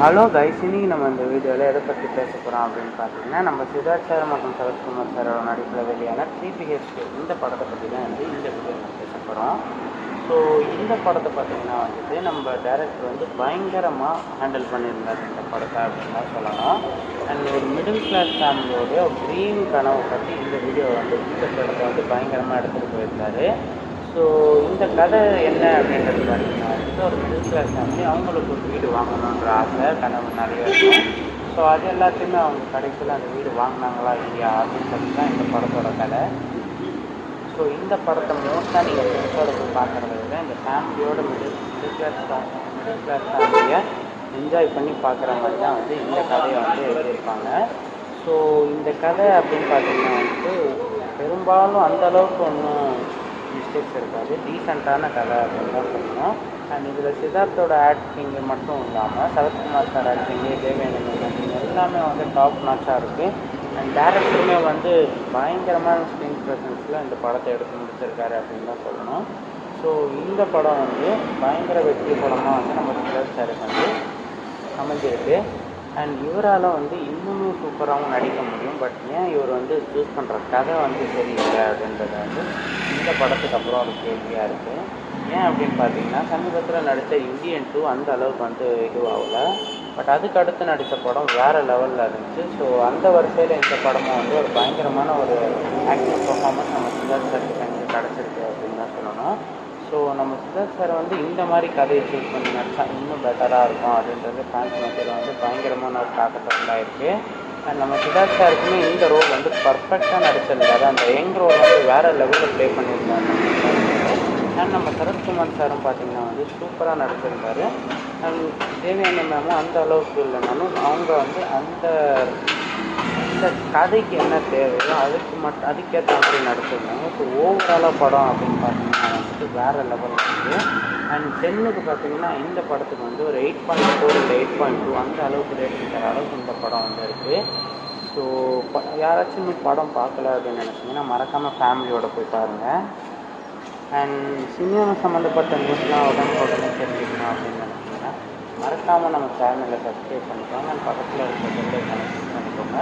Hello guys இன்னைக்கு நம்ம இந்த வீடியோவில் எதை பற்றி பேச போகிறோம் அப்படின்னு பார்த்தீங்கன்னா நம்ம சித்தார்த் சார் மற்றும் சரத்குமார் சாரோட நடிப்பில் வெளியான த்ரீ பிஹெச்கே இந்த படத்தை பற்றி தான் வந்து இந்த வீடியோவில் பேச போகிறோம் ஸோ இந்த படத்தை பார்த்தீங்கன்னா வந்துட்டு நம்ம டேரக்டர் வந்து பயங்கரமாக ஹேண்டில் பண்ணியிருந்தார் இந்த படத்தை அப்படின்னு தான் சொல்லலாம். அண்ட் ஒரு மிடில் கிளாஸ் ஃபேமிலியோடைய ட்ரீம் கனவை பற்றி இந்த வீடியோ வந்து இந்த படத்தை வந்து பயங்கரமாக எடுத்துகிட்டு போயிருந்தாரு. ஸோ இந்த கதை என்ன அப்படின்றது பார்த்தீங்கன்னா வந்து ஒரு மிடில் கிளாஸ் ஃபேமிலி அவங்களுக்கு ஒரு வீடு வாங்கணுன்ற ஆசை கனவு நிறைய இருக்கும். ஸோ அது எல்லாத்தையுமே அவங்க கடைசியில் அந்த வீடு வாங்கினாங்களா இல்லையா அப்படின்றது தான் இந்த படத்தோட கதை. ஸோ இந்த படத்தை மோஸ்ட்டாக நீங்கள் ஃப்ரெண்ட்ஸோட போய் பார்க்குறத விட இந்த ஃபேமிலியோட middle middle class middle class ஃபேமிலியை என்ஜாய் பண்ணி பார்க்குற மாதிரி தான் வந்து இந்த கதையை வந்து எழுதியிருப்பாங்க. ஸோ இந்த கதை அப்படின்னு பார்த்தீங்கன்னா வந்து பெரும்பாலும் அந்த அளவுக்கு ஒன்றும் மிஸ்டேக்ஸ் இருக்காது டீசெண்டான கதை அப்படின்னு தான் சொல்லணும். அண்ட் இதில் சித்தார்த்தோட ஆக்டிங் மட்டும் இல்லாமல் Sarathkumar sir acting Devendran acting எல்லாமே வந்து டாப் நாச்சாக இருக்குது அண்ட் டேரக்டருமே வந்து பயங்கரமான ஸ்க்ரீன் ப்ரெசன்ஸில் இந்த படத்தை எடுத்து முடிச்சிருக்காரு அப்படின்னு தான் சொல்லணும். ஸோ இந்த படம் வந்து பயங்கர வெற்றி படமாக வந்து நம்ம சித்தார்த் சாருக்கு வந்து அமைஞ்சிருக்கு. அண்ட் இவரால் வந்து இன்னுமே சூப்பராகவும் நடிக்க முடியும். பட் ஏன் இவர் வந்து சூஸ் பண்ணுற கதை வந்து சரியில்லை அப்படின்றத வந்து இந்த படத்துக்கு அப்புறம் ஒரு கேள்வியாக இருக்குது ஏன் அப்படின்னு பார்த்தீங்கன்னா சமீபத்தில் நடித்த இந்தியன் டூ அந்த அளவுக்கு வந்து இதுவாகல பட் அதுக்கு அடுத்து நடித்த படம் வேறு லெவலில் இருந்துச்சு. ஸோ அந்த வரிசையில் இந்த படமும் வந்து ஒரு பயங்கரமான ஒரு ஆக்டிங் பர்ஃபார்மன்ஸ் நம்ம சித்தார்த் சாருக்கு கிடச்சிருக்கு அப்படின்னு தான் சொல்லணும். ஸோ நம்ம சித்தார்த் சார் வந்து இந்த மாதிரி கதையை சூஸ் பண்ணி நடிச்சா இன்னும் பெட்டராக இருக்கும் அப்படின்றது ஃபேன்ஸ் மத்தியில் வந்து பயங்கரமான ஒரு தாக்கத்தில் இருக்குது அண்ட் நம்ம சித்தார்த் சாருக்குமே இந்த ரோல் வந்து பர்ஃபெக்டாக நடிச்சிருந்தாரு. அந்த யங் ரோல் வந்து வேறு லெவலில் ப்ளே பண்ணியிருந்தாரு. அண்ட் நம்ம சரத்குமார் சாரும் பார்த்தீங்கன்னா வந்து சூப்பராக நடிச்சிருந்தாரு. அண்ட் தேவயானி மேமும் அந்த அளவுக்கு இல்லைனாலும் அவங்க வந்து அந்த இந்த கதைக்கு என்ன தேவையோ அதுக்கு மட்டும் அதுக்கேற்ற மாதிரி நடிச்சிருந்தாங்க. ஸோ ஓவராலாக படம் அப்படின்னு பார்த்தீங்கன்னா வந்துட்டு வேறு லெவலில் இருக்குது அண்ட் டென்னுக்கு பார்த்தீங்கன்னா இந்த படத்துக்கு வந்து ஒரு எயிட் பாயிண்ட் ஃபோர் இல்லை எயிட் பாயிண்ட் டூ அந்த அளவுக்கு ரேட்டிங் தர அளவுக்கு இந்த படம் வந்து இருக்குது ஸோ ப யாராச்சும் இன்னும் படம் பார்க்கல அப்படின்னு நினச்சிங்கன்னா மறக்காமல் ஃபேமிலியோட போய் பாருங்கள் அண்ட் சினிமா சம்மந்தப்பட்ட நியூஸ்லாம் உடனே உடனே தெரிஞ்சுக்கணும் அப்படின்னு நினச்சிங்கன்னா மறக்காமல் நம்ம சேனலை சப்ஸ்கிரைப் பண்ணிக்கோங்க. அண்ட் பக்கத்தில் இருக்கிற பெல்லை கனெக்ட் பண்ணிக்கோங்க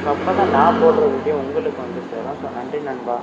ஸோ அப்போ தான் நான் போடுற வீடியோ உங்களுக்கு வந்து சேரும். ஸோ நன்றி நண்பா.